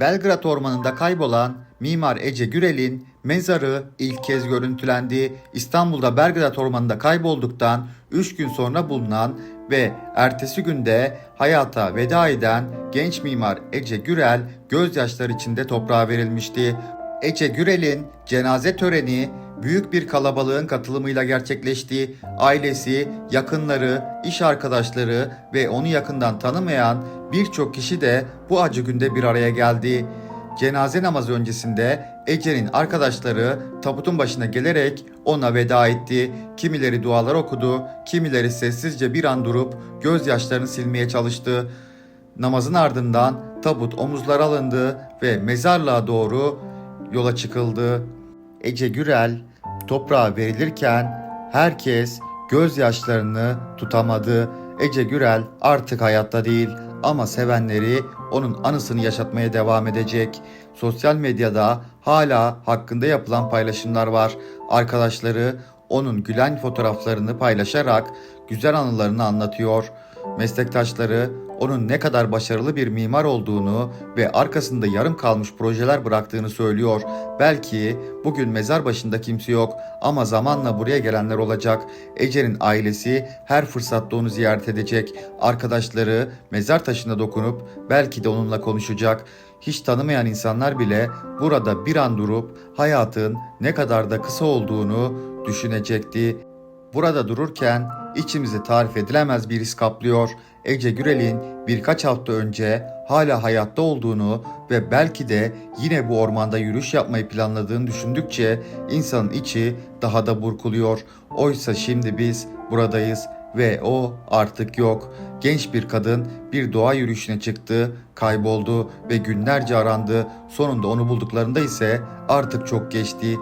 Belgrad Ormanı'nda kaybolan Mimar Ece Gürel'in mezarı ilk kez görüntülendi. İstanbul'da Belgrad Ormanı'nda kaybolduktan 3 gün sonra bulunan ve ertesi günde hayata veda eden genç mimar Ece Gürel gözyaşları içinde toprağa verilmişti. Ece Gürel'in cenaze töreni büyük bir kalabalığın katılımıyla gerçekleşti. Ailesi, yakınları, iş arkadaşları ve onu yakından tanımayan birçok kişi de bu acı günde bir araya geldi. Cenaze namazı öncesinde Ece'nin arkadaşları tabutun başına gelerek ona veda etti. Kimileri dualar okudu, kimileri sessizce bir an durup gözyaşlarını silmeye çalıştı. Namazın ardından tabut omuzlara alındı ve mezarlığa doğru yola çıkıldı. Ece Gürel toprağa verilirken herkes gözyaşlarını tutamadı. Ece Gürel artık hayatta değil ama sevenleri onun anısını yaşatmaya devam edecek. Sosyal medyada hala hakkında yapılan paylaşımlar var. Arkadaşları onun gülen fotoğraflarını paylaşarak güzel anılarını anlatıyor. Meslektaşları onun ne kadar başarılı bir mimar olduğunu ve arkasında yarım kalmış projeler bıraktığını söylüyor. Belki bugün mezar başında kimse yok ama zamanla buraya gelenler olacak. Ece'nin ailesi her fırsatta onu ziyaret edecek. Arkadaşları mezar taşına dokunup belki de onunla konuşacak. Hiç tanımayan insanlar bile burada bir an durup hayatın ne kadar da kısa olduğunu düşünecekti. Burada dururken içimizi tarif edilemez bir his kaplıyor. Ece Gürel'in birkaç hafta önce hala hayatta olduğunu ve belki de yine bu ormanda yürüyüş yapmayı planladığını düşündükçe insanın içi daha da burkuluyor. Oysa şimdi biz buradayız ve o artık yok. Genç bir kadın bir doğa yürüyüşüne çıktı, kayboldu ve günlerce arandı. Sonunda onu bulduklarında ise artık çok geçti.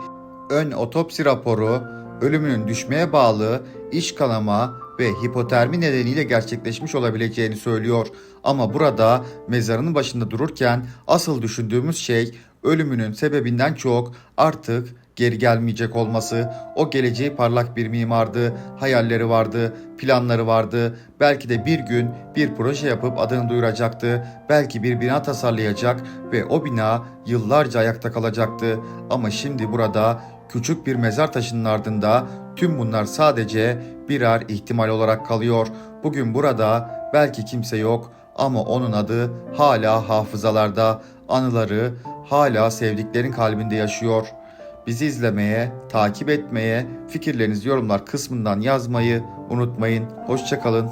Ön otopsi raporu ölümünün düşmeye bağlı iç kanama ve hipotermi nedeniyle gerçekleşmiş olabileceğini söylüyor. Ama burada mezarının başında dururken asıl düşündüğümüz şey ölümünün sebebinden çok artık geri gelmeyecek olması. O geleceği parlak bir mimardı, hayalleri vardı, planları vardı. Belki de bir gün bir proje yapıp adını duyuracaktı. Belki bir bina tasarlayacak ve o bina yıllarca ayakta kalacaktı. Ama şimdi burada küçük bir mezar taşının ardında tüm bunlar sadece birer ihtimal olarak kalıyor. Bugün burada belki kimse yok ama onun adı hala hafızalarda, anıları hala sevdiklerin kalbinde yaşıyor. Bizi izlemeye, takip etmeye, fikirlerinizi yorumlar kısmından yazmayı unutmayın. Hoşçakalın.